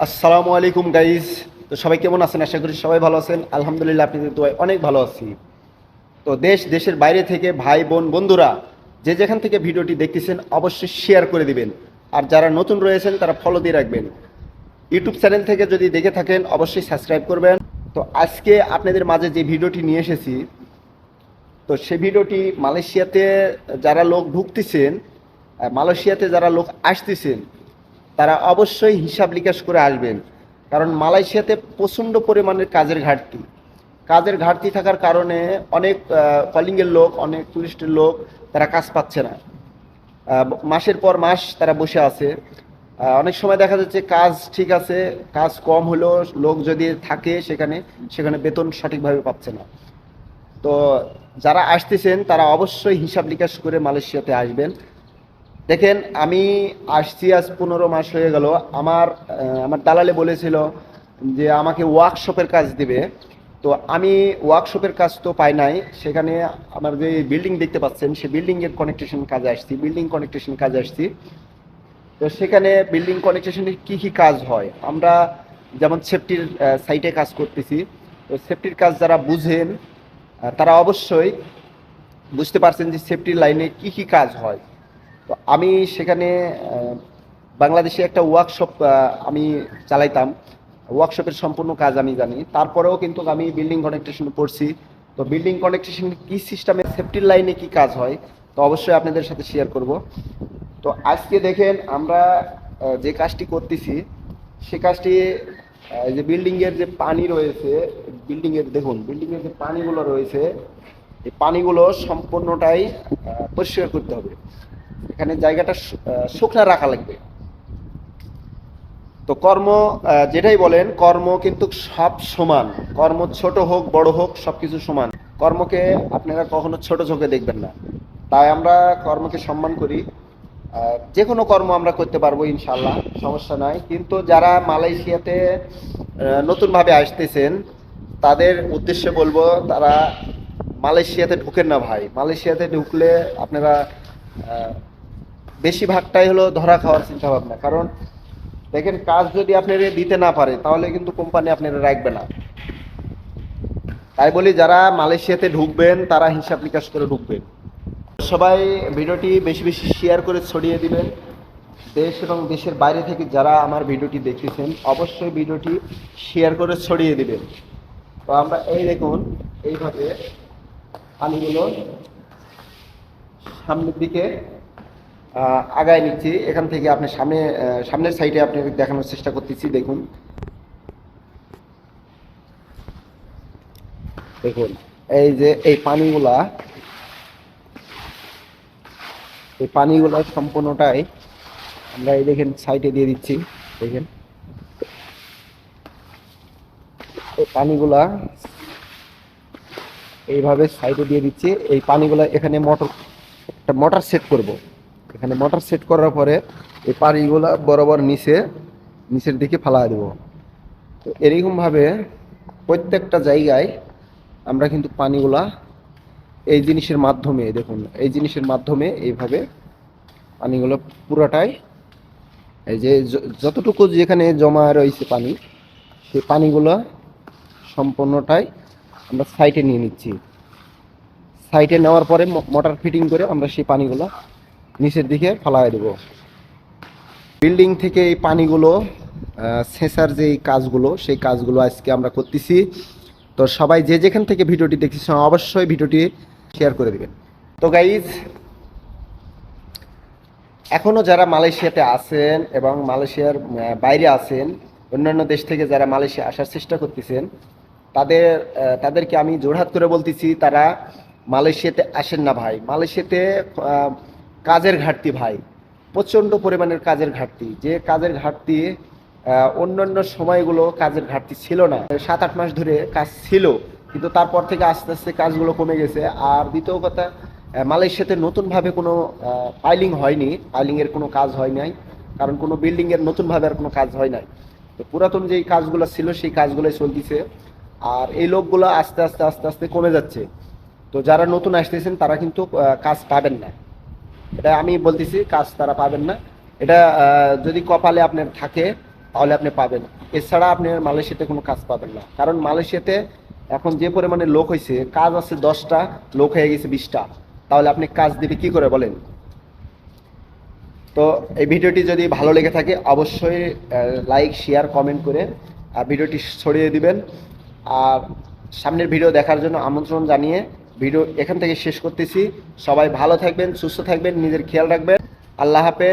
আসসালামু আলাইকুম গাইজ তো সবাই কেমন আছেন? আশা করি সবাই ভালো আছেন। আলহামদুলিল্লাহ আপনি দোয়ায় অনেক ভালো আছি। তো দেশ, দেশের বাইরে থেকে ভাই, বোন, বন্ধুরা, যে যেখান থেকে ভিডিওটি দেখতেছেন, অবশ্যই শেয়ার করে দিবেন। আর যারা নতুন রয়েছেন, তারা ফলো দিয়ে রাখবেন। ইউটিউব চ্যানেল থেকে যদি দেখে থাকেন, অবশ্যই সাবস্ক্রাইব করবেন। তো আজকে আপনাদের মাঝে যে ভিডিওটি নিয়ে এসেছি, তো সে ভিডিওটি মালয়েশিয়াতে যারা লোক ঢুকতেছেন মালয়েশিয়াতে যারা লোক আসতেছেন তারা অবশ্যই হিসাব নিকাশ করে আসবেন। কারণ মালয়েশিয়াতে প্রচণ্ড পরিমাণের কাজের ঘাটতি। কাজের ঘাটতি থাকার কারণে অনেক কলিংয়ের লোক, অনেক টুরিস্টের লোক তারা কাজ পাচ্ছে না। মাসের পর মাস তারা বসে আছে। অনেক সময় দেখা যাচ্ছে কাজ ঠিক আছে, কাজ কম হলেও লোক যদি থাকে সেখানে সেখানে বেতন সঠিকভাবে পাচ্ছে না। তো যারা আসতেছেন তারা অবশ্যই হিসাব নিকাশ করে মালয়েশিয়াতে আসবেন। দেখেন, আমি আসছি আজ পনেরো মাস হয়ে গেল। আমার আমার দালালে বলেছিল যে আমাকে ওয়ার্কশপের কাজ দিবে। তো আমি ওয়ার্কশপের কাজ তো পাই নাই। সেখানে আমার যে বিল্ডিং দেখতে পাচ্ছেন, সে বিল্ডিংয়ের কানেকটেশন কাজে আসছি বিল্ডিং কানেকটেশন কাজে আসছি। তো সেখানে বিল্ডিং কানেকটেশনের কি কি কাজ হয়? আমরা যেমন সেফটির সাইটে কাজ করতেছি। তো সেফটির কাজ যারা বুঝেন তারা অবশ্যই বুঝতে পারছেন যে সেফটির লাইনে কি কি কাজ হয়। তো আমি সেখানে বাংলাদেশে একটা ওয়ার্কশপ আমি চালাইতাম। ওয়ার্কশপের সম্পূর্ণ কাজ আমি জানি। তারপরেও কিন্তু আমি বিল্ডিং কানেকটেশন পড়ছি তো বিল্ডিং কানেকটেশন কি সিস্টেমে সেফটির লাইনে কি কাজ হয়, তো অবশ্যই আপনাদের সাথে শেয়ার করব। তো আজকে দেখেন, আমরা যে কাজটি করতেছি, সে কাজটি যে বিল্ডিংয়ের যে পানি রয়েছে বিল্ডিংয়ের দেখুন বিল্ডিংয়ের যে পানিগুলো রয়েছে, এই পানিগুলো সম্পূর্ণটাই পরিষ্কার করতে হবে। এখানে জায়গাটা শুকনা রাখা লাগবে। তো কর্ম যেটাই বলেন, কর্ম কিন্তু সব সমান। কর্ম ছোট হোক, বড় হোক, সবকিছু সমান। কর্মকে আপনারা কখনো ছোট চোখে দেখবেন না। তাই আমরা কর্মকে সম্মান করি। যে কোনো কর্ম আমরা করতে পারব ইনশাল্লাহ সমস্যা নাই। কিন্তু যারা মালয়েশিয়াতে নতুনভাবে আসতেছেন, তাদের উদ্দেশ্যে বলব, তারা মালয়েশিয়াতে ঢুকেন না ভাই। মালয়েশিয়াতে ঢুকলে আপনারা বেশিরভাগটাই হলো ধরা খাওয়ার চিন্তা ভাবনা কারণ দেখেন, কাজ যদি আপনারা দিতে না পারে, তাহলে কিন্তু কোম্পানি আপনারা রাখবে না। তাই বলি, যারা মালয়েশিয়াতে ঢুকবেন, তারা হিসাব নিকাশ করে ঢুকবেন। সবাই ভিডিওটি বেশি বেশি শেয়ার করে ছড়িয়ে দিবেন। দেশ এবং দেশের বাইরে থেকে যারা আমার ভিডিওটি দেখতেছেন, অবশ্যই ভিডিওটি শেয়ার করে ছড়িয়ে দিবেন। তো আমরা এই দেখুন, এইভাবে পানিগুলো সামনের দিকে আগায় নিচ্ছি। এখান থেকে আপনি সামনে সামনের সাইডে আপনি দেখানোর চেষ্টা করতেছি, দেখুন। দেখুন, এই যে এই পানিগুলা, এই পানিগুলো সম্পূর্ণটাই আমরা এই দেখেন সাইডে দিয়ে দিচ্ছি, দেখেন। এই পানিগুলা এইভাবে সাইডে দিয়ে দিচ্ছি। এই পানিগুলা এখানে মোটর, একটা মোটর সেট করব। এখানে মোটর সেট করার পরে এই পানিগুলা বরাবর নিচে, নিচের দিকে ফালা দেব। তো এরকমভাবে প্রত্যেকটা জায়গায় আমরা কিন্তু পানিগুলা এই জিনিসের মাধ্যমে, দেখুন, এই জিনিসের মাধ্যমে এইভাবে পানিগুলো পুরোটাই এই যে য- যতটুকু যেখানে জমা রয়েছে পানি, সেই পানিগুলো সম্পূর্ণটাই আমরা সাইটে নিয়ে নিচ্ছি। সাইটে নেওয়ার পরে মোটর ফিটিং করে আমরা সেই পানিগুলো নিচের দিকে ফালায় দেব। বিল্ডিং থেকে এই পানিগুলো আহ, সেঁচার যে কাজগুলো সেই কাজগুলো আজকে আমরা করতেছি। তো সবাই যে যেখান থেকে ভিডিওটি দেখতেছেন অবশ্যই ভিডিওটি শেয়ার করে দিবেন। তো গাইজ এখনও যারা মালয়েশিয়াতে আছেন এবং মালয়েশিয়ার বাইরে আছেন অন্যান্য দেশ থেকে যারা মালয়েশিয়া আসার চেষ্টা করতেছেন তাদের তাদেরকে আমি জোরহাত করে বলতেছি তারা মালয়েশিয়াতে আসেন না ভাই। মালয়েশিয়াতে কাজের ঘাটতি ভাই, প্রচণ্ড পরিমাণের কাজের ঘাটতি। যে কাজের ঘাটতি অন্যান্য সময়গুলো কাজের ঘাটতি ছিল না। সাত আট মাস ধরে কাজ ছিল, কিন্তু তারপর থেকে আস্তে আস্তে কাজগুলো কমে গেছে। আর দ্বিতীয় কথা মালয়েশিয়াতে নতুনভাবে কোনো পাইলিং হয়নি, পাইলিংয়ের কোনো কাজ হয় নাই, কারণ কোনো বিল্ডিংয়ের নতুনভাবে আর কোনো কাজ হয় নাই। তো পুরাতন যেই কাজগুলো ছিল, সেই কাজগুলোই চলতেছে। আর এই লোকগুলো আস্তে আস্তে আস্তে আস্তে কমে যাচ্ছে। তো যারা নতুন আসতেছেন, তারা কিন্তু কাজ পাবেন না। এটা আমি বলতেছি, কাজ তারা পাবেন না। এটা যদি কপালে আপনার থাকে, তাহলে আপনি পাবেন। এছাড়া আপনি মালয়েশিয়াতে কোনো কাজ পাবেন না। কারণ মালয়েশিয়াতে এখন যে পরিমাণে লোক হয়েছে, কাজ আছে দশটা, লোক হয়ে গেছে বিশটা। তাহলে আপনি কাজ দিবে কি করে বলেন? তো এই ভিডিওটি যদি ভালো লেগে থাকে, অবশ্যই লাইক, শেয়ার, কমেন্ট করে, আর ভিডিওটি ছড়িয়ে দিবেন। আর সামনের ভিডিও দেখার জন্য আমন্ত্রণ জানিয়ে ভিডিও এখান থেকে শেষ করতেছি। সবাই ভালো থাকবেন, সুস্থ থাকবেন, নিজের খেয়াল রাখবেন। আল্লাহ হাফেজ।